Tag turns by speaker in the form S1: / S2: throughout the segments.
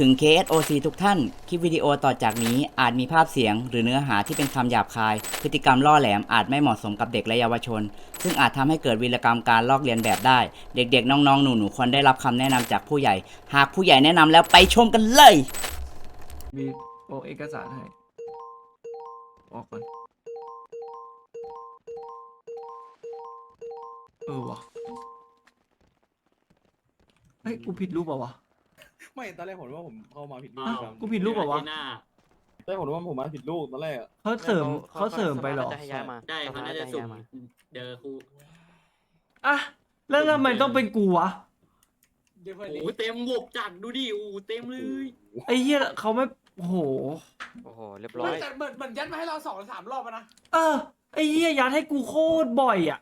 S1: ถึง KSOC ทุกท่าน คลิปวิดีโอต่อจากนี้อาจมีภาพเสียง หรือเนื้อหาที่เป็นคำหยาบคาย พฤติกรรมล่อแหลมอาจไม่เหมาะสมกับเด็กและเยาวชน ซึ่งอาจทำให้เกิดวีรกรรมการลอกเลียนแบบได้ เด็กๆ น้องๆ หนูๆ ควรได้รับคำแนะนำจากผู้ใหญ่ หากผู้ใหญ่แนะนำแล้วไปชมกันเลย
S2: มีโอเอกสารให้ออกก่อนเออวะเฮ้ยกูผิดรูปเปล่าวะ
S3: ไม่ตอนแรกผมว่าผมเข้ามาผิดรูป
S2: อ้าว
S3: ครับ
S2: กูผิดรูปเปล่าวะ
S3: ตอนแรกผมว่าผมมาผิดรูปตอนแรกอะ
S2: เขาเสริมเขาเสริมไปเหรอ
S4: จะให้ย้ายมา
S5: ใช่มันน่าจะสุ่มเจอครู
S2: อะแล้วทำไมต้องเป็นกูวะ
S5: โอ้โหเต็มบวกจัดดูดิโอ้โหเต็มเลย
S2: ไอ้เหี้ยเขาไม่โอ้โห
S4: โอ้โหเรียบร้อย
S6: แต่เหมือนเหมือนยัดมาให้เราสองหรือสามรอบอะนะ
S2: เออไอ้เหี้ยยัดให้กูโคตรบ่อยอะ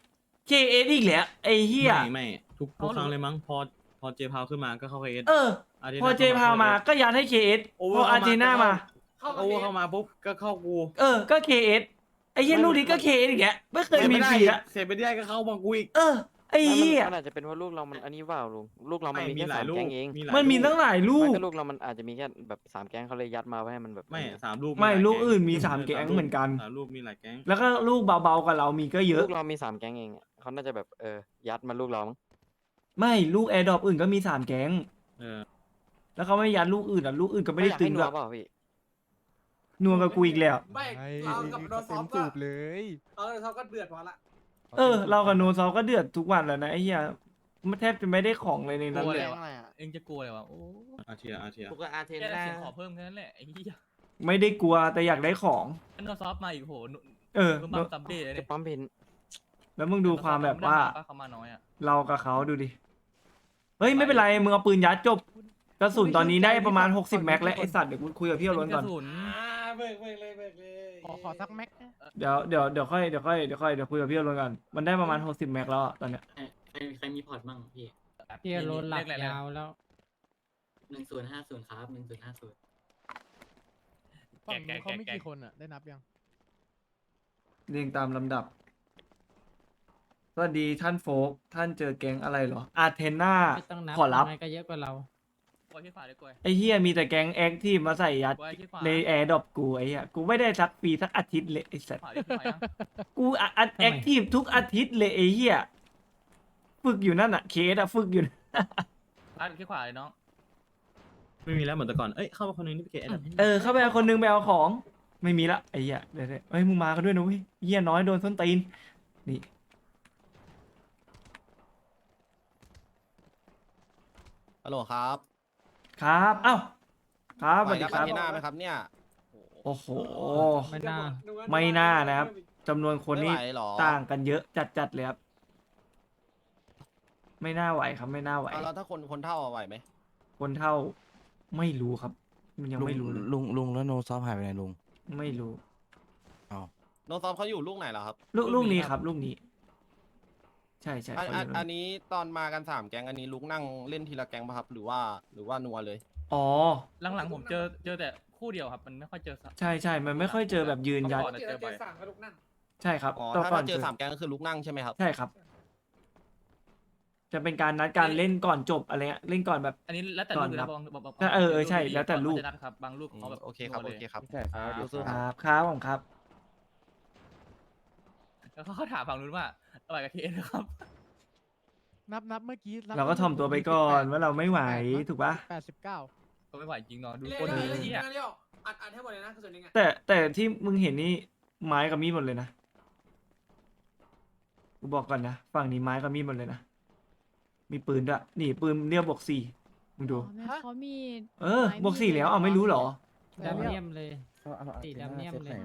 S2: KS อีกแล้วไอ้เหี้ย
S3: ไม่ไม่ทุกทุกครั้งเลยมั้งพอ พอเจพาวขึ้นมาก็เข้าเอส
S2: เออ พอเจพามาก็ยัดให้ KS
S3: โอ้
S2: พออาร์เจน่ามา
S6: เข้า
S3: โอ้
S6: มา
S3: เข้ามาปุ๊บก็เข้ากู
S2: เออ ก็ KS ไอ้เหี้ยลูกนี้ก็ KS อีกแล้วไม่เคยมีฟรีอะ
S3: เสียไปได้ก็เข้ามากูอีก
S2: เออไอ้
S4: มัน
S2: เหี้ย
S4: มันอาจจะเป็นเพราะลูกเรา มันอันนี้เปล่าลุงลูกเรามันมี
S3: มี
S4: แค่
S3: หลา
S4: สายม
S3: ลู
S4: แก๊
S3: ก
S4: งเอง
S3: หลาย
S2: มันมีตั้งหลายลู
S4: ไม่
S2: ก
S4: ก็ลูกเรา มันอาจจะมีแค่แบบสามแก๊งเขาเลยยัดมาไว้ให้มันแบบ
S3: ไม่สามลูก
S2: ไม่
S3: หาย
S2: ลูกอื่นมี
S3: แสา
S2: มแก๊งเหมือนกัน
S3: สามลูกมีหลายแก๊ง
S2: แล้วก็ลูกเบาๆกับเรามีก็เยอะ
S4: ลูกเรามีสามแก๊งเองอะเขาน่าจะแบบเออยัดมาลูกเรามั้ง
S2: ไม่ลูกแอร์ดรอปอื่นก็มีสามแก๊ง
S3: เออ
S2: แล้วเขาไม่ยัดลูกอื่นอะลูกอื่นก็ไม่ได้
S4: อยาก
S2: ตึ
S4: ให้
S2: ง
S4: นั
S2: ด้
S4: ว
S2: วย
S4: เปล่าพี่
S2: นัวกับกูอีกแล้ว
S6: ไม่เรากับโดนซ้อมก็
S7: สูบเลย
S6: เออเขาก็เดือดพอละ
S2: เออ เรากับโนซอฟก็เดือดทุกวันแล้วนะไอ้เหี้ยมันแทบจะไม่ได้ของเลยในนั้นเลย
S8: เองจะกลัวเลยวะโอ้
S3: อาเทียอาเทีย
S5: พวกก็อาร์เทน
S8: แค่
S5: ได้
S8: เสียงขอเพิ่มแค่นั้นแหละไอ้เหี้ย
S2: ไม่ได้กลัวแต่อยากได้ของ
S8: อันนอซอฟมาอีกโหนุ
S2: เออ
S8: เพิ่มบัมซัมเบ้เลย
S4: จะ
S8: เนี่ย
S4: ปั๊มเพน
S2: แล้วมึงดูความแบบว่า
S8: เขามาน้อยอะ
S2: เรากับเขาดูดิ เฮ้ยไม่เป็นไรมึงเอาปืนยัดจบกระสุนตอนนี้ได้ประมาณ 60 แม็กแล้วไอสัตว์เดี๋ยวกูคุยกับพี่เอาล้นก่อน
S8: กระสุน
S6: อ่าเบิกเบิกเลยเบิกเลย
S7: ขอขอสักแม็กนะ
S2: เดี๋ยวเดี๋ยวเดี๋ยวค่อยเดี๋ยวค่อยเดี๋ยวค่อยเดี๋ยวคุยกับพี่เอาล้นก่อนมันได้ประมาณ 60 แม็กแล้วอะตอนเนี้ย
S5: ใครใครมีพอร์ตบ้างพี่
S9: เที่ยรถหลัก
S8: เรียกอะไรนะ
S9: ยาวแล้ว
S5: หนึ่งศูนย์ห้าศูนย์ครับหนึ่งศูนย์ห้าศูนย์
S7: ฝั่งนู้นเขาไม่กี่คนอะได้นับยัง
S2: เรียงตามลำดับ สวัสดีท่านโฟกท่านเจอแก๊งอะไรเหรอ อาร์เทน่า
S9: ไม่ต้องนับ
S2: ขอรับ
S9: ยังไงก็เยอะกว่าเรา
S8: กลัวที่ฝ่าเลยกลัว
S2: ไอ้เฮียมีแต่แก๊งแอคทีฟมาใส่ยัด
S8: กลัวที่ฝ่า
S2: ในแอร์ดรอปกูไอ้เฮียกูไม่ได้สักปีสักอาทิตย์เลยไอ้สัส
S8: ฝ่าที่ฝ่ายัง
S2: กูอะอะ
S9: ทำไม
S2: แอคทีฟทุกอาทิตย์เลยไอ้เฮียฝึกอยู่นั่นอะเคสอะฝึกอยู่
S8: อะที่ขวาเลยน้อง
S3: ไม่มีแล้วเหมือนแต่ก่อน เอ้ยเข้ามาคนนึงนี่ไปเกต
S2: เออเข้าไปเอาคนนึงไปเอาของ ไม่มีละไอ้เหี้ยเดี๋ยวๆเฮ้ยมึงมากันด้วยนะเว้ยเหี้ยน้อยโดนส้นตีนนี่
S10: ฮัลโหลครับ
S2: ครับเอ้าครับส
S10: ไหว
S2: วัสดี
S10: กับ
S2: ครับ
S10: อาเทน่าไหมครับเนี่ย
S2: โอ้โห
S9: ไม่น่า
S2: ไม่น่านะครับ จำนวนคนนี่
S10: ไม่ไหวหรอ
S2: ต่างกันเยอะจัดๆเลยครับ ไม่น่าไหวครับ ไม่น่าไหว
S10: เอาแล้วถ้าคนคนเท่าอะไหวไหม
S2: คนเท่าไม่รู้ครับ มันยังไม่รู้เลย
S11: ลุงลุงแล้วโนซอฟหายไปไหนลุง
S2: ไม่รู้
S10: โนซอฟเขาอยู่ลูกไหนเหรอครับ
S2: ลูกลูกนี้ครับ ลูกนี้ ใช่ใช่
S10: อัน
S2: เขา
S10: อัน
S2: อยู่
S10: อันนี้ตอนมากันสามแก๊งอันนี้ลุกนั่งเล่นทีละแก๊งป่ะครับ หรือว่าหรือว่านัวเลย
S2: อ๋อ
S8: หลังๆผมเจอเจอแต่คู่เดียวครับ มันไม่ค่อยเจอสัก
S2: ใช่ใช่มันไม่ค่อยเจอแบบยืนยัด
S8: ก่อนอะ
S6: เจ
S8: เจ
S6: อ
S8: อ
S6: เจ
S8: บ่
S6: อ
S8: อย
S6: สั่งกระลุกนั่ง
S2: ใช่ครับ
S10: อ๋อ
S2: ต่
S10: ถ้า
S2: ก่
S10: ถ้าเจอสามแก๊งก็คือลุกนั่งใช่ไหมครับ
S2: ใช่ครับ จะเป็นการนัดการเล่นก่อนจบอะไรเงี้ยเล่นก่อนแบบ
S8: อันนี้แล้วแต่
S2: ก่
S8: ลู
S2: อกน
S8: เลย
S2: ครั
S8: นะ
S2: บ
S8: บางบางบาง
S2: ใช่เออเออใช่แล้วแต่ลูก
S8: เขาจะนัดครับบางลูกเขาแบบ
S10: โอเคครับ
S8: นัว
S10: โอ
S8: ลย
S10: เคครับ
S3: อ่า
S10: สู้
S2: ค
S10: ๆครับ
S2: รับครับผมครับ
S8: แล้วเขาถามฝั่งนู้นว่าอร่อยกับเคเอนะครับ
S7: นับนับเมื่อกี้นับ
S2: เราก็ถ่อมตัวไปก่อนว่าเราไม่ไหวถูกปะ
S7: แปดสิบเก้า
S8: ก็ไม่ไหวจริงเนาะดู
S6: เรีย
S8: คน
S6: ก
S8: นี้
S6: เรียก
S8: เหี้ย
S6: เรียกอัดอัดให้หมดเลยนะกระสุนยังไง
S2: แต่แต่ที่มึงเห็นนี่ไม้กับมีดหมดเลยนะกูบอกก่อนนะฝั่งนี้ไม้กับมีดหมดเลยนะมีปืนด้วยนี่ปืนเรียกบวกสี่มึงดู
S9: เขามี
S2: เออบวกสี่แล้วเอาไม่รู้เหรอ
S9: ดำเนียมเลยสีดำเนียมเลย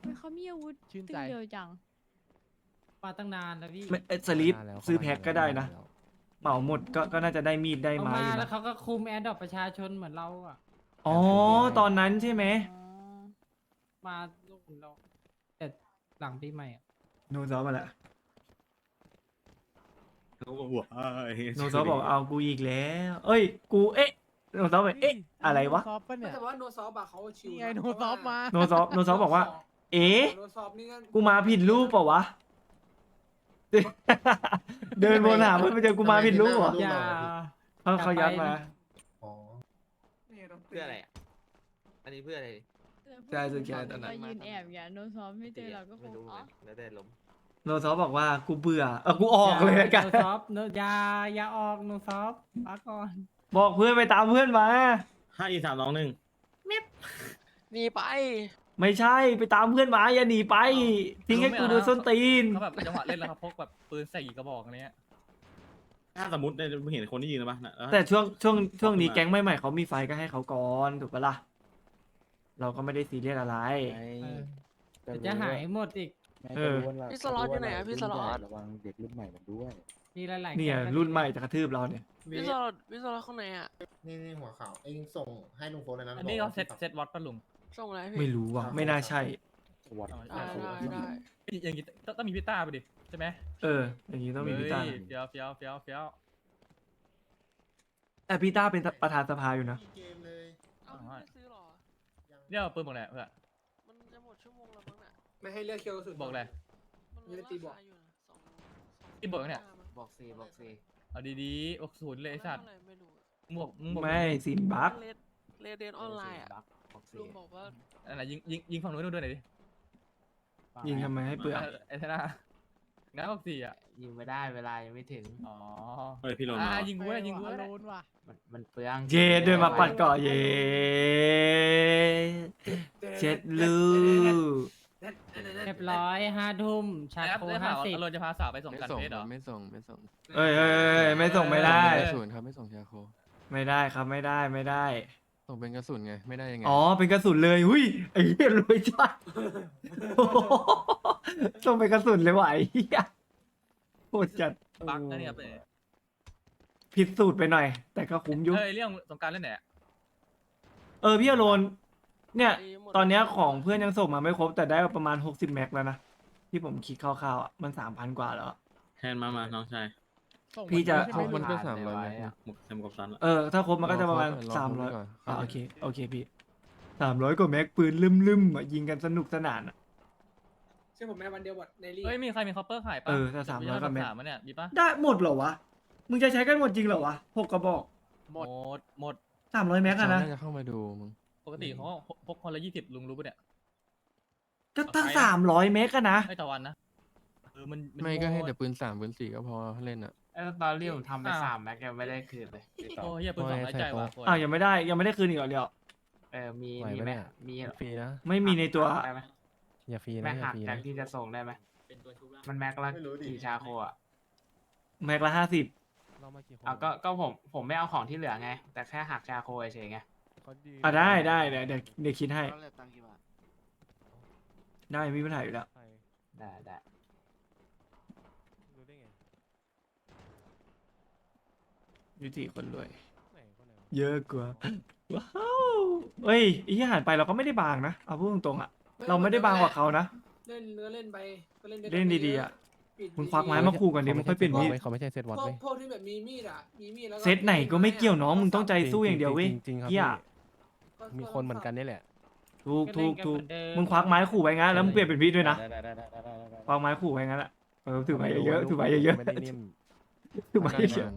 S7: โอเค
S9: เขามีอาวุธ
S7: ชื่น
S9: ตึ
S7: ใจ
S9: งเดียวจัง มาตั้งนานแล้วพี่
S2: ไม่เอ้ยสลิปซื้อแพ็คก็ได้นะ เหมาหมดก็ก็น่าจะได้มีดได้
S9: เขา
S2: ไม้
S9: มา
S2: อยู่
S9: แล้ว
S2: นะ
S9: เขาก็คุมแอร์ดรอปประชาชนเหมือนเราอะ
S2: อ๋อ ตอนนั้นใช่ไหม
S9: อ๋อมาลูกเราแต่หลังปีใหม่อะ
S2: โนซอฟมาละ
S3: เขาบอกว่า
S2: โนซอฟบอกเอากูอีกแล้ว เอ้ย กูเอ๊ะโนซอฟบอกเอ๊ะอะไรวะ
S7: โนซอฟปะเนี่ย
S6: แต่ว่าโนซอฟอะเขาชิว
S7: นี่ไงโนซอฟมา
S2: โนซอฟโนซอฟบอกว่า เอ๊ะ
S6: โนซอฟนี่ก็
S2: กูมาผิดรูปเปล่าวะ เดินวนหาเพื่อนไปเจอกูมาผิดรูปเหรอ
S9: อย่า
S2: เขาเขายัดมา
S9: อย่าไป
S2: เพื่ออะไรอะ
S10: อันนี้เพื่ออะไร
S2: ใช่สุดแค่ตอนนั้น
S4: ยืนแอบอย่า
S11: โนซ้อมไม่เจอเราก็คงอ๋อ
S10: แล้วแต่ลม
S2: โนซอฟบอกว่ากูเบื่อเออกูออกเลยละกัน
S9: โนซอฟโนอยาอย่าออกโนซอฟพักก่อน
S2: บอกเพื่อนไปตามเพื่อนมา
S3: ห้าอีสามสองหนึ่ง
S4: หนีไป
S2: ไม่ใช่ไปตามเพื่อนมาอย่าหนีไป ทิ้งให้กูดูส้นตีน
S8: เขาแบบจังหวะเล่นแล้วเขาพกแบบปืนใส่อีกกระบอกอะไรเงี้ย
S3: ถ้าสมมติเนี่ยเห็นคนที่ยืนนะปะนะล้ว
S2: แต่ช่วงช่วงช่วงนี้
S3: ขอบคุณมาก
S2: แก๊งใหม่ๆเขามีไฟก็ให้เขาก่อนถูกปะล่ะเราก็ไม่ได้ซีเรียสอะไร
S9: เออเดี๋ยวจะหายหมดอีก
S2: เออ
S4: พี่สล็อตอยู่ไหนอะพี่สล็อต
S12: ระวังเด็กรุ่นใหม่มันด้วย
S9: มีหลายๆ
S2: เนี่ย
S9: แก๊ง
S2: รุ่นใหม่จะกระทืบเราเนี่ย
S4: พี่สล็อตพี่สล็อตข้างในอะ
S12: นี่นี่หัวข่าวเองส่งให้ลุงโฟนเลยนะ
S8: อันนี้เขาเซตเซตวัดปะลุง
S4: ส่งอะไร
S2: ไม่รู้ว่ะไม่น่าใช่
S12: วัด
S8: ได้
S4: ได้ได้ได้
S8: อย่างงี้ต้องต้องมีพี่ต้าไปดิใช่ไหม
S2: เออ อย่างนี้ต้องมีพี่ต้า
S8: เฮ้ยเฟี้ยวเฟี้ยวเฟี้ยวเฟี้ยว
S2: แต่พี่ต้าเป็นประธานสภาอยู่นะ
S12: เกมเลย
S4: เอ้าพี่ไม่ซื้อหรอ
S8: เรียกว่าปืนบอกแหละเพื่อน
S4: มันจะหมดชั่วโมงแล้วมั้งน่ะ
S6: ไม่ให้เลือกเคียวกระสุน
S8: บอกเลย
S4: มัน
S6: ไม่ได้ตีบอก
S4: ราคายู่นะสองสอง
S8: ที่บอกเนี่ย
S4: บอกสี่บอกสี่
S8: เอาดีๆบอกศูนย์เลยไอ้สัตว์
S4: ไม่รู้อะ
S8: มึงบอกมึงบอก
S2: ไม่สินบัก
S4: เลดเลดเดนออนไลน์อะ ลุงบอกว่า
S8: อะไรยิงยิงยิงฝั่งนู้นด้วยหน่อยดิ
S2: ยิงทำไมให้เปลือก
S8: ไอ้ท่านะงั้นบอกสี่อะ
S9: ยิงไม่ได้เวลายังไม่ถึง
S8: อ๋อ
S3: เฮ้ยพี่โรน
S8: อ่า
S3: มา
S8: ยิงกูได้ยิงกู
S7: อ
S8: ได้
S7: โลนว่ะ
S9: มันมันเปลือง
S2: เจดด้วยมาปัดเกาะเยเจ็ดลู
S9: เรียบร้อยห้าทุ่มชา
S8: ไอ้
S9: โค
S8: ได้
S9: ห้า
S8: ข่าว
S9: สิบ
S8: อารมณ์จะพาสาวไปส่งกันเพชรเหรอ
S4: ไม่ส่งไม่ส่ง
S2: เอ้ยเอ้ยเอ้ยไม่ส่งไม่ได้
S8: ไม่
S4: ศูนย์ครับไม่ส่งชาโค
S2: ไม่ได้ครับไม่ได้ไม่ได้
S4: ส่งเป็นกระสุนไง ไม่ได้ยังไง
S2: อ๋อ เป็นกระสุนเลยหุยไอ้เหี้ยรวยจัดโอ้โหส่งเป็นกระสุนเลยว่ะไอ้เหี้ยโคตรจัด
S8: บักนะเนี่ยเป้
S2: ผิดสูตรไปหน่อย แต่ก็คุ้มอยุ
S8: เฮ้ยเรื่องสงกรารเล่นไหนอะ
S2: เออพี่อโรนเนี่ย ตอนเนี้ยของเพื่อนยังส่งมาไม่ครบ แต่ได้ประมาณ60แม็กแล้วนะ ที่ผมคิดคร่าวๆอะมัน3,000กว่าแล้วอะ
S3: แทนมามาน้องชาย
S7: ส่ง
S2: พี่จะ
S7: ใช่ไห
S4: มันก็
S7: ลุง
S4: สามร้อยเมตร
S3: หมกเต็มกับซันละ
S2: เออถ้าครบมันก็จะประมาณ
S4: รอครบก่อนรอครบ
S2: สามร้อย
S4: ก่อน
S2: อ่าโอเคโอเคพี่สามร้อยกว่าแม็กปืนลืมๆอะยิงกันสนุกสนานอะ
S6: ใช่ผมแม่วันเดียวหมดในลีก
S8: เฮ้ยมีใครมีคอปเปอร์ขายปะ
S2: เออถ้า300
S8: ดี๋ว
S2: ก็แม่ง
S8: สามอะเนี่ยมีปะ
S2: ได้หมดเหรอวะมึงจะใช้กันหมดจริงเหรอวะหกกระบอก
S8: หมดหมด
S2: สามร้อยแม็กอะนะ
S4: น่าจะเข้ามาดูมึง
S8: ปกติเขาพกคนละยี่สิบลุงรู้ปะเนี่ย
S2: ก็ตั้งสามร้อยเมกอะนะ
S8: ไม่ต่อวันนะเออมันน
S4: ไม่ก็ให้
S8: โด
S4: แต่ปืนสามปืนสี่ก็พอเล่นอะ
S9: ตอนเรียผมทำไป
S8: อ้าว
S9: สามแม็กยังไม่ได้คืนเลย
S8: โอ้ยเฮียปืนสองร้อยใจว่ะโคตร
S2: อ้าวยังไม่ได้ยังไม่ได้คืนอีกเหรอเดี๋ยว
S9: เออมี
S4: ไหว
S9: มี
S4: ปะ
S9: ไหม
S4: เนี่ย
S9: มี
S4: ฟรีนะ
S2: ไม่มีในตัว
S9: ได้ไหม
S4: อย่าฟรี
S9: ไม่
S4: นะอย่า
S9: หัก
S4: ฟรี
S9: จา
S4: นะ
S9: กที่จะส่งได้ไหม
S5: เป็นตัวชุบละ
S9: มันแม็กละ
S12: ไม่รู้ดิ
S9: กี่ชาโคอะ
S2: แม็กละห้าสิบ
S4: เรามากี่คน
S9: เอาก็ก็ผมผมไม่เอาของที่เหลือไง แต่แค่หักชาโคเฉยๆไง
S4: เขาดี
S2: อะได้ได้เดี๋ยวเดี๋ยวเดี๋ยวคิดให้
S4: เขาเรียกตังค์กี่บาท
S2: ได้ไม่มีปัญหาอยู่แล้ว
S4: ใคร
S9: ได้ได้
S4: รู้ได้ไง
S2: ยุติคนรวย
S4: ไหนคนไหนวะ
S2: เยอะกว่า ว้าวเอ้ยไอ้ที่หันไปเราก็ไม่ได้บางนะ เอาพูดตรงๆอะ เราไม่ได้บางกว่าเขานะ
S6: เล่นเนื้อเล่นไปก็เล่นด้วยกั
S2: เล่นดีๆอะ
S6: ปิด
S2: มึงควักไม้มาขู่ก่อนดิมึงค่อยเปลี่ยนมีด
S4: เขาไม่ใช่เซต
S6: พ
S4: วั
S6: ว
S4: ด
S6: ก
S4: เว้ย
S6: พวกที่แบบมีมีดอะมีมีดแล้ว
S2: เซตไหนก็ไม่เกี่ยวน้อง มึงต้องใจสู้อย่างเดียวเว้ย
S4: จริงๆครับ
S2: เฮีย
S4: พี่มีคนเหมือนกันนี่แหละ
S2: ถูก
S9: ก็
S2: ถู
S9: เล่
S2: ก
S9: นน
S2: ถู
S9: เห
S2: ก
S9: มือนเดิม
S2: มึงควักไม้ขู่ไว้งั้นแล้วมึงเปลี่ยนเป็นมีดด้วยนะ
S12: ได้ได้ได้ได้ได้ได้
S2: ควักไม้ขู่ไว้งั้นแหละเออถือไม้เยอะๆถือไม้เยอะ
S4: ไม่ได้นิ่ม
S2: ๆถือไม้เยอะ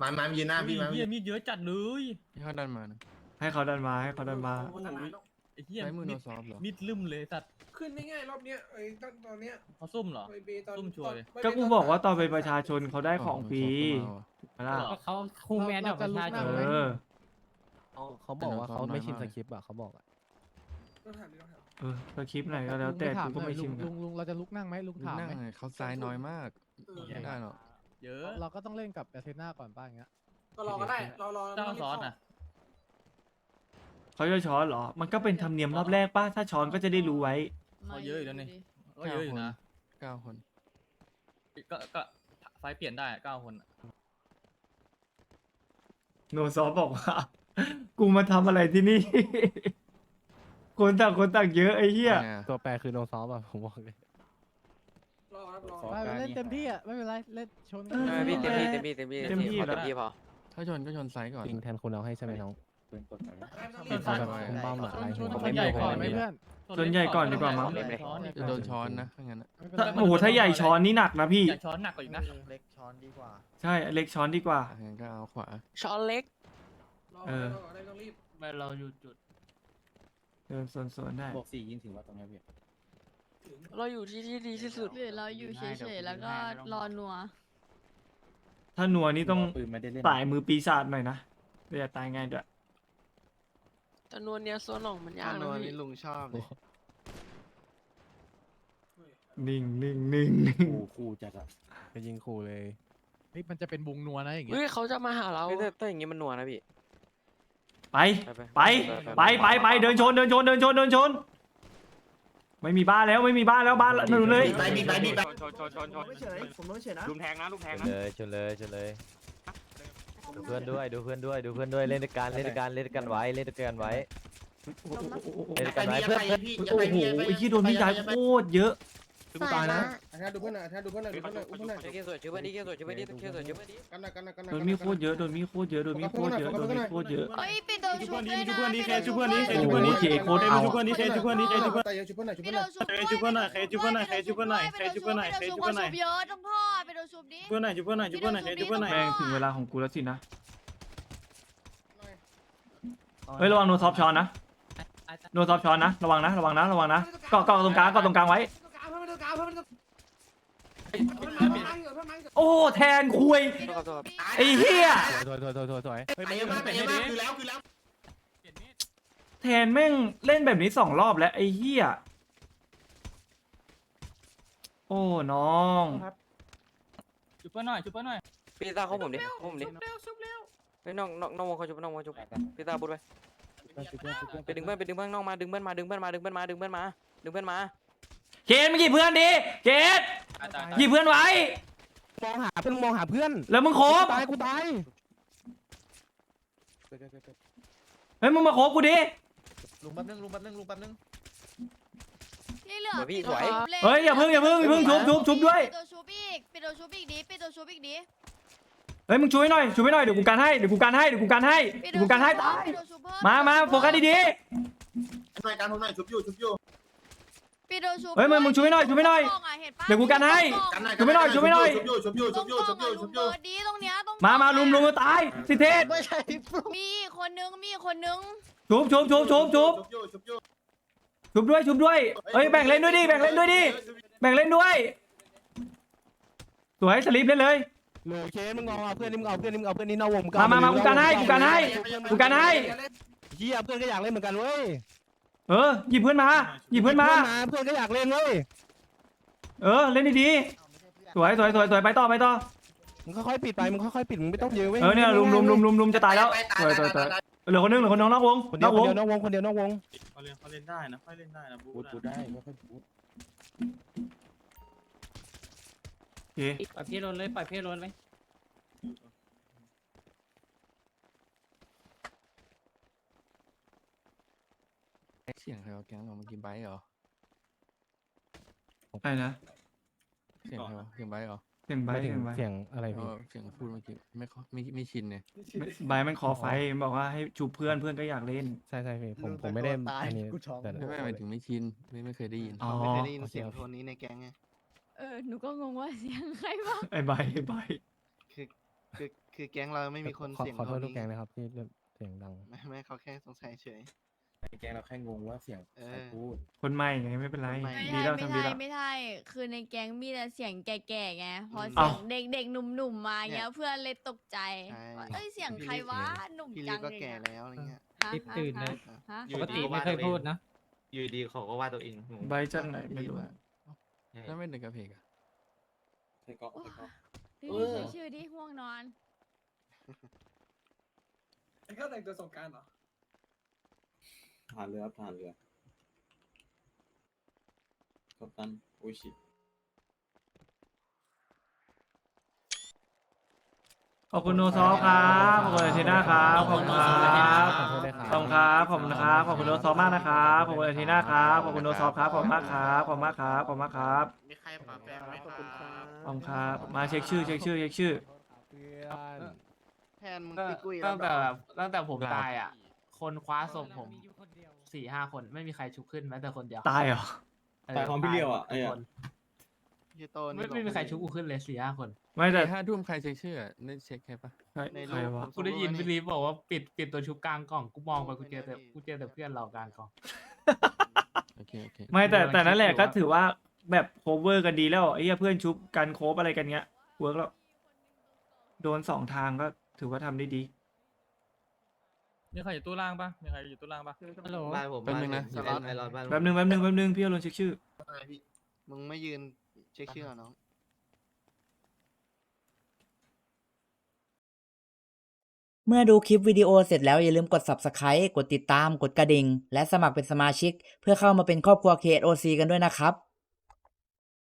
S12: มามายืนหน้าพี่มา
S8: เฮียมีดเยอะจัดเลย
S4: ที่เขาดันมานะ
S2: ๆให้เขาดันมาให้เขาดันมา
S6: โอ้โหทหารต้อง
S8: ไอ้เฮีย
S4: ใช้มือโน
S8: มีด
S4: ซอฟเหรอ
S8: มีดลืมเลยสัตว์
S6: ขึ้นได้ง่ายรอบเนี้ยไอ้ตอนตอนเนี้ย
S8: เขาซุ่มเหรอ
S6: ไปเบตอน
S8: ซุ่มชัวร์เลย
S6: ตอน
S2: ก็กูบอกว่าตอนเป็นประชาชนเขาได้ของฟรี
S4: เออ
S2: ถูกไหมล่ะ
S8: หรอ
S9: ก็เขาคุมแมนดอกประชาชน
S2: เออ
S4: เขาบอกว่าเขาไม่ชินสคริปต์อะเขาบอกอะ
S6: ต้องถามดิต้องถาม
S2: เออสคริปต์ไหนก็แล้วแต่
S7: ลุงถา
S2: กูก็ไม่
S7: หน่อย
S2: ชิม
S7: ลุงลุงลุงเราจะลุกนั่งไหมลุงถาม
S4: นั่ง
S7: ไหม
S4: ไงเขาซ้ายน้อยมาก
S6: เออ
S4: ไม่ได้หรอก
S8: เยอะ
S7: เราก็ต้องเล่นกับแอเทน่าก่อนป้าอย่างเงี้ย
S6: ก็รอก็ได้รอรอ
S8: เจ้าซ้อนอะ
S2: เขาจะช้อนเหรอ มันก็เป็นธรรมเนียมรอบแรกป้าถ้าช้อนก็จะได้รู้ไว้
S8: เขาเยอะอยู่แล้วนี่ก็เยอะอยู่นะ
S4: เก้าคน
S8: ก็ก็ไฟเปลี่ยนได้เก้าคนอะ
S2: โนซอฟบอกว่า กูมาทำอะไรที่นี่ คนต่างคนต่างเยอะไอ้เหี้ย
S4: ไง
S10: ตัวแปรคือโนซอฟอะผมบอกเลย
S6: รอครับรอ
S7: ไปไปเล่นเต็มที่อะไม่เป็นไรเล่นชนกั
S2: เออ
S4: พี่
S2: เต็มที่
S4: เต็มที่เต็มที่
S2: เต็มที่
S4: ขอ
S2: แล้ว
S4: เต็มที่พอถ้าชนก็ชนไซส์ก่อน
S10: จริงแทนคุณเอาให้ใช่ไหมน้อง
S12: เป็นกฎหมาย
S10: เอาแบบคุมเป้าหมาย
S7: ชน
S10: ผม
S7: ค
S10: ไม่
S7: น
S10: มี
S7: ใหญ่
S10: โอกา
S7: ก่อ
S10: ส
S7: นไหม
S10: เลย
S7: เพื่อน
S2: ส่วนใหญ่ก่อนดีกว่ามั้ง
S8: ช้อน
S4: จะโดนช้อนนะถ้างั้นอะ
S7: ไม่เป็น
S2: ถ้า
S7: ไร
S2: โอ้โหถ้าใหญ่ช้อนนี่หนักนะพี่
S8: ใหญ่ช้อนหนักกว่าอีกนะ
S12: เล็กช้อนดีกว่า
S2: ใช่เล็กช้อนดีกว่า
S4: ถ้างั้นก็เอาขวาช้อนเล็ก
S6: รอ
S2: เออ
S6: รอได้ต้องรีบ
S8: ไม่เราอยู่จุด
S2: เดินโซนๆได้
S12: บอกสี่ยิงถึงว่าตรงนี้พี่
S11: เราอยู่ที่ที่ดีที่สุด หรือเราอยู่เฉยๆ แล้วก็รอนัว
S2: ถ้านัวนี่ต้อง
S12: ปืนไม่ได้เล่น
S2: สายมือปีศาจหน่อยนะไม่จะตายง่ายด้วย
S11: แต่นัวเนี้ยโซนหลงมันยากนะพี่
S4: ลุงชอบเลย
S2: นิ่งนิ่งนิ่งนิ่ง
S12: คู่คู่จัดอะ
S4: ไปยิงขู่เลย
S7: เฮ้ยมันจะเป็นวงนัวนะอย่างเงี้
S11: เฮ้ย
S7: ย
S11: เขาจะมาหาเราแต่แต่อย่างงี้มันนัวนะพี่
S2: ไป ไป ไป ไป ไป เดินชน เดินชน เดินชน เดินชน ไม่มีบ้านแล้วไม่มีบ้านแล้วบ้านหนุนเลย
S12: ไปบีบไปบีบไป
S10: ชนชนชนชน
S2: ไม่เฉยผมไม่เฉยนะ
S10: ลุมแทงนะลุมแทง
S4: ช
S10: นะ
S4: นเลยชนเลยชนเลยดูเพื่อนด้วยดูเพื่อนด้วยดูเพื่อนด้วยเล่นด้วยกันเล่นด้วยกันเล่นด้วยกันไว้เล่นด้วยกันไว้เล่นด้วยกันไว้เพื่อนเพื่อน
S2: โอ้โหไอ้ที่โดนพี่ชายโคตรเยอะ
S12: กูตายนะ
S6: ถ้าดูเพื่อนหน่อยถ้าดูเพื่อนหน่อยดูเพื่อนหน่อยอุ้มเพื่อนหน่อย
S4: เกี่ยวสวยช่วยเพื่อนดิเกี่ยวสวยช่วยเพื่อนดิเกี่ยวสวยช่วยเพื่อนดิ
S6: กันหน่อยกันหน่อยกันหน่อย
S2: โดนมีโคตรเยอะโดนมีโคตรเยอะโดนมีโคตรเยอะโดนมีโคตรเยอะ
S11: เอ้ยไปโดนชุบด้วยนะ
S3: ชุบเพื่อนดิเคชุบเพื่อนดิเค
S2: โอ้
S3: ชุบ
S2: โห
S3: เพื่อนดิ
S2: เจโคตรเอา
S3: ชุบเพื่อนดิเคชุบเพื่อนดิเคชุบเพื่อน
S6: ตายเยอะชุบเพื่อนหน่อยชุบ
S11: ไป
S6: เพื่อนห
S11: โด
S6: น่อย
S11: นชุบ
S3: เคชุบเพื่อนหน่อยเคชุบเพื่อนหน่อยเคชุบเพื่อนหน่อยเคชุบเพื่อนหน่อย
S11: ไปโดนชุบเยอะต้องพ่อไปโดนชุบดิ
S3: เพื่อนหน่อยชุบเพื่อนหน่อยชุบเพื่อนหน่อยเคชุบเพื่อนหน่อย
S2: แม่งถึงเวลาของกูแล้วสินะ เฮ้ยระวังโนซอฟช้อนนะโนซอฟช้อนนะระวังนะระวังนะระวังนะเกาะเกาะตรงกลางเกาะตรงกลางไว้ โอ้แทนคุยไอ้เหี้ย
S4: สวยสวยสวยสวยสวย
S12: ตายเยอะมากตายเยอะมากคือแล้วคือแล้ว
S2: แทนแม่งเล่นแบบนี้สองรอบแล้วไอ้เหี้ยโอ้น้อง
S8: ชุบเพื่อนหน่อยชุบเพื่อนหน่อย
S4: พี่ตาเขาผมดิผมดิ
S11: เร็วชุบเร็ว
S4: เฮ้ยน้องน้องน้องวงเขาชุบน้องวงชุบพี่ตาบุดไปไปดึงเพื่อนไปดึงเพื่อนน้องมาดึงเพื่อนมาดึงเพื่อนมาดึงเพื่อนมาดึงเพื่อนมาดึงเพื่อนมา
S2: เกดมาหยิบเพื่อนดิเกดหยิบเพื่อนไว้
S4: มองหาเพื่อนมองหาเพื่อน
S2: แล้วมึงโคบ
S4: ตายกูตาย
S2: เฮ้ยมึงมาโคบกูดิ
S12: ลุงแป๊บนึงลุงแป๊บนึงลุงแป๊บนึง
S11: ที่เหลือ
S2: เฮ้ยอย่าเพิ่งอย่าเพิ่งอย่าเพิ่งชุบชุบชุบด้วย
S11: ไปโดนชุบอีกไปโดนชุบอีกดิไปโดนชุบอีกดิ
S2: เฮ้ยมึงช่วยหน่อยช่วยหน่อยเดี๋ยวกูกันให้เดี๋ยวกูกันให้เดี๋ยวกูกันให้
S11: ไป
S2: เดี๋ยวกูกันให้ตาย
S11: ไปโดนชุบเพิ่
S2: มามาโฟกัสดี
S12: หน่อยการผมหน่อยชุบอยู่ชุบอยู่
S11: ไป โดนชุบ
S2: เฮ้ยมึงมึงช่วยหน่อยช่วยหน่อย
S11: เดี๋
S2: ยวกูกันให้ ชุบไม่หน่อยชุบไม่หน่อย
S12: ชุบอยู่ชุบอยู่ชุบอยู่ชุบอยู่ชุบอยู่
S11: ดีตรงเนี้ยตรง
S2: มามาลุมลุมมาตายสิเทศ
S12: ไม่ใช่
S11: มีอีกคนนึงมีอีกคนนึง
S2: ชุบชุบชุบชุบชุบ
S12: ชุบอยู่ชุบอยู่
S2: ชุบด้วยชุบด้วยเฮ้ยแบ่งเล่นด้วยดิแบ่งเล่นด้วยดิแบ่งเล่นด้วยสวยสลิปเล่นเลย
S4: โหลเชนมึงเอาเพื่อนนี่มึงเอาเพื่อนนี่มึงเอาเพื่อนนี่นอกวง
S2: มามามากูกันให้กูกันให้กูกันให้
S4: เฮียเพื่อนก็อยากเล่นเหมือนกันเว้ย
S2: เออหยิบเพื่อนมาหยิบเพื่อนมา
S4: เพื่อนก็อยากเล่นเว้ย
S2: เออเล่นดีๆสวยสวยสวยสวยไปต่อไปต่อ
S4: มึงค่อยๆปิดไปมึงค่อยๆปิดมึงไม่ต้องเยอะเว้ย
S2: เออเนี่ยลุมลุมลุมลุมลุมจะตายแล้วสวยสวยสวยเหลือคนนึงเหลือคนนึงนอกวง
S4: คน
S2: น
S4: เดีย
S2: อ
S4: ว
S2: ก
S4: คน
S2: วง
S4: เดียวนอกวงคนเดียวนอกวง
S3: เขาเล่นเขาเล่นได้นะเขาเล่นได้นะบู
S12: พูดพูดได้ไม่ค่อยพูด
S2: โอเค
S8: ปล่อยพี่โรนเลยปล่อยพี่โรนเลย
S4: สียงใครวะแก๊งเราเมื่อกี้ไบค์เหรอ
S2: ไอ้นะ
S4: เสียงใครวะเสียงไบค์เหรอ
S2: เสียงใบเสียงใบ
S4: เสียงอะไรพี่เสียงพูดเมื่อกี้ไม่ค่อยไม่ไม่ชินเนี่ย
S2: ใบมันขอไฟมันบอกว่าให้ชูเพื่อนเพื่อนก็อยากเล่น
S4: ใช่ใช่พี่ผมผมไม่ได้อันนี้แต่ไม่หมายถึงไม่ชินไม่ไม่เคยได้ยิน
S2: อ๋อ
S4: ไม่เคยได้ยินเสียงโทนนี้ในแก๊งไง
S11: เออ หนูก็งงว่าเสียงใครวะ
S2: ไอ้ใบไอ้ใบ
S4: คือคือคือแก๊งเราไม่มีคนเสียงขอโทษทุกแก๊งนะครับที่เสียงดัง ไม่ไม่เขาแค่สงสัยเฉย
S12: แกเราแค่งงว่าเสียงใครพูด
S2: คนใหม่ไงไม่เป็นไร
S11: ไม่
S2: ดี
S11: ใช่
S2: แล้ว
S11: ไม่
S2: ทำดี
S11: ใช่
S2: แล้ว
S11: ไม่ใช่คือในแก๊งมีแต่เสียงแก่ๆไงพอ
S2: เอ้า
S11: เสียงเด็กๆหนุ่มๆมาเงี้ยเพื่อนเลยตกใจว่าเอ้ยเสียงใครวะหนุ่ม
S4: พี่
S11: จั
S4: ลิ
S11: ง
S4: ก็
S11: เลย
S4: แก่
S11: อะ
S4: แล้วอะไรเงี้ย
S11: ฮะ
S8: รีบตื่นเลย
S11: ฮะ
S8: ปกติไม่เคยพูดนะ
S12: อยู่ดีเขาก็ว่าตัวเอง
S2: ใบจังไหนไม่รู้อะ
S4: แล้วไม่เด็กกับเพกอะ
S12: ใส่ก๊อกใส่ก๊อก
S11: ดิดิชื่อดิห่วงนอน
S6: ไอ้ข้าแต่งตัวสงการเหรอ
S3: ผ่านเรือครับผ่านเรือกัปตันโอ้ยชิ
S2: ขอบคุณโนซอฟครับขอบคุณอาเทน่าครับขอบคุณครับ
S4: ขอโทษด้วยค
S2: ขอบคุณครับขอบคุณครับขอบคุณโนซอฟมากนะครับขอบคุณอาเทน่าครับขอบคุณโนซอฟครับขอบคุณมากครับขอบคุณมากครับขอบคุณมากครับ
S12: มีใครปาแปลงไหมขอบคุณครับ
S2: ขอบคุณครับมาเช็คชื่อเช็คชื่อเช็คชื่อ
S4: เพื่อน
S6: แทนมึง
S8: ก็
S6: ตีกุย
S8: ตั้งแต่แบบตั้งแต่ผม
S4: ครับ
S8: ตายอะ คนคว้าศพผม สี่ห้าคนไม่มีใครชุบขึ้นแม้แต่คนเดียว
S2: ตายเหรอ
S8: เออ
S3: ตายพร้อมพี่เลี้ยวอะ
S8: ทุก
S3: ไอ้
S8: ค
S3: อะ
S8: น
S13: ไม่ไม่มีใครชุบกูขึ้นเลยสี่ห้าคน
S2: ไม่แต่
S4: ห้าทุ่มใครเช็คชื่อได้เช็คใครปะ
S2: ใครใครวะ
S13: กูได้ยินพี่ลีฟบอกว่าปิดปิดตัวชุบกลางกล่องกูมองไปกูเจอแต่กูเจอแต่เพื่อนเรากลางกล่อง
S4: โอเคโอเค
S2: ไม่แต่แต่นั่นแหละ
S13: คิดอยู่
S2: ก็
S13: ว่า
S2: ถือว่าแบบโคเวอร์กันดีแล้วไอ้เหี้ยเพื่อนชุบกันโคบอะไรกันเงี้ยเวิร์กแล้ว โดนสองทางก็ถือว่าทำได้ดี
S8: มีใครอยู่ตู้ล่างปะมีใครอยู่ตู้ล่างปะ
S13: ฮัลโหล
S14: บ้านผม
S4: แป๊บนึงนะ
S14: บ้านไอรอนบ้าน
S2: แป๊บนึงแป๊บนึงแป๊บนึงพี่อารมณ์เช็คชื่อ
S10: มึงไม่ยืนเช็คชื่อน้อง
S1: เมื่อดูคลิปวิดีโอเสร็จแล้วอย่าลืมกด subscribe กดติดตาม กดกระดิ่ง และสมัครเป็นสมาชิก เพื่อเข้ามาเป็นครอบครัว KOC กันด้วยนะครับ